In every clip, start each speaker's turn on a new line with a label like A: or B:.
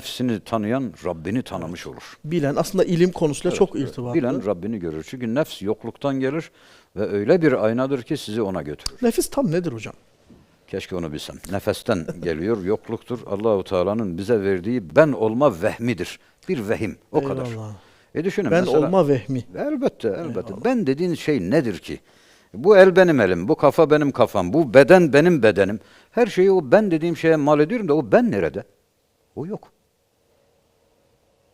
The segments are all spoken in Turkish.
A: Nefsini tanıyan Rabbini tanımış olur.
B: Bilen aslında ilim konusuyla çok irtibatlı.
A: Bilen Rabbini görür. Çünkü nefs yokluktan gelir ve öyle bir aynadır ki sizi ona götürür.
B: Nefis tam nedir hocam?
A: Keşke onu bilsem. Nefesten geliyor, yokluktur. Allahu Teala'nın bize verdiği ben olma vehmidir. Bir vehim, o kadar.
B: Eyvallah.
A: E düşünün
B: Ben
A: mesela.
B: olma vehmi.
A: Elbette, elbette. Ben dediğin şey nedir ki? Bu el benim elim, bu kafa benim kafam, bu beden benim bedenim. Her şeyi o ben dediğim şeye mal ediyorum da o ben nerede? O yok.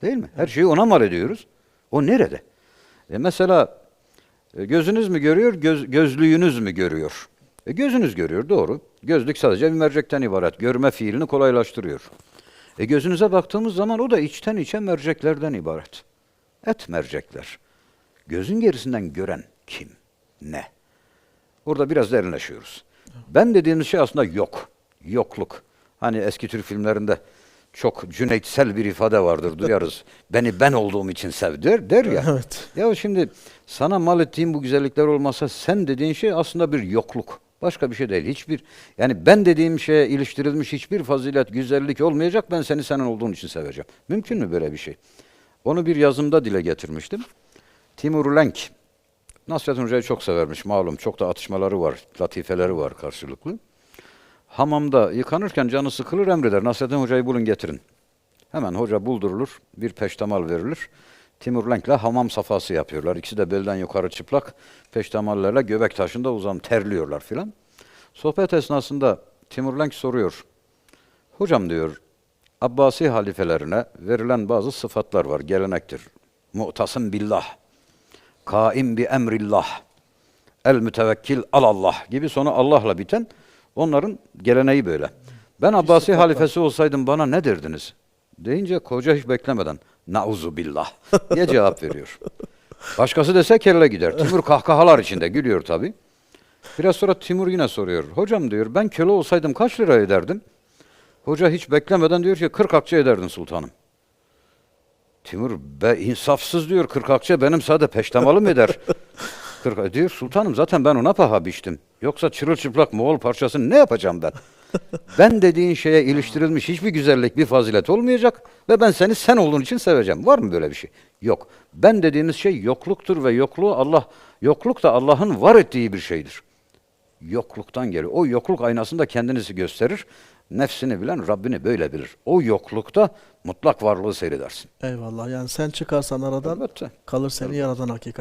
A: Değil mi? Her şeyi ona mal ediyoruz. O nerede? E mesela e, gözünüz mü görüyor, göz, gözlüğünüz mü görüyor? E gözünüz görüyor, doğru. Gözlük sadece bir mercekten ibaret. Görme fiilini kolaylaştırıyor. E gözünüze baktığımız zaman o da içten içe merceklerden ibaret. Et mercekler. Gözün gerisinden gören kim? Ne? Orada biraz derinleşiyoruz. Ben dediğimiz şey aslında yok. Yokluk. Hani eski Türk filmlerinde çok cüneytsel bir ifade vardır duyarız. Beni ben olduğum için sev der, der ya.
B: Evet.
A: Ya şimdi sana mal ettiğim bu güzellikler olmasa sen dediğin şey aslında bir yokluk. Başka bir şey değil. Hiçbir yani ben dediğim şeye iliştirilmiş hiçbir fazilet, güzellik olmayacak. Ben seni senin olduğun için seveceğim. Mümkün mü böyle bir şey? Onu bir yazımda dile getirmiştim. Timur Lenk Nasrettin Hoca'yı çok severmiş malum. Çok da atışmaları var, latifeleri var karşılıklı. Hamamda yıkanırken canı sıkılır emreder. Nasrettin Hoca'yı bulun getirin. Hemen hoca buldurulur, bir peştemal verilir. Timur Lenk'le hamam safhası yapıyorlar. İkisi de belden yukarı çıplak, peştemallerle göbek taşında uzan terliyorlar filan. Sohbet esnasında Timur Lenk soruyor. Hocam diyor, Abbasi halifelerine verilen bazı sıfatlar var, gelenektir. Mu'tasım billah, kaim bi emrillah, el mütevekkil alallah gibi sonu Allah'la biten onların geleneği böyle. Ben Abbasi halifesi olsaydım bana ne derdiniz? Deyince koca hiç beklemeden nauzu billah diye cevap veriyor. Başkası dese kelle gider. Timur kahkahalar içinde gülüyor tabi. Biraz sonra Timur yine soruyor. Hocam diyor ben köle olsaydım kaç lira ederdim? Hoca hiç beklemeden diyor ki 40 akçe ederdin sultanım. Timur be insafsız diyor 40 akçe benim sade peştemalım eder. 40 diyor sultanım zaten ben ona paha biçtim. Yoksa çırılçıplak Moğol parçasını ne yapacağım ben? ben dediğin şeye iliştirilmiş hiçbir güzellik, bir fazilet olmayacak ve ben seni sen olduğun için seveceğim. Var mı böyle bir şey? Yok. Ben dediğimiz şey yokluktur ve yokluğu Allah, yokluk da Allah'ın var ettiği bir şeydir. Yokluktan geliyor. O yokluk aynasında kendinizi gösterir. Nefsini bilen Rabbini böyle bilir. O yoklukta mutlak varlığı seyredersin.
B: Eyvallah. Yani sen çıkarsan aradan
A: Elbette.
B: kalır seni yaradan hakikat.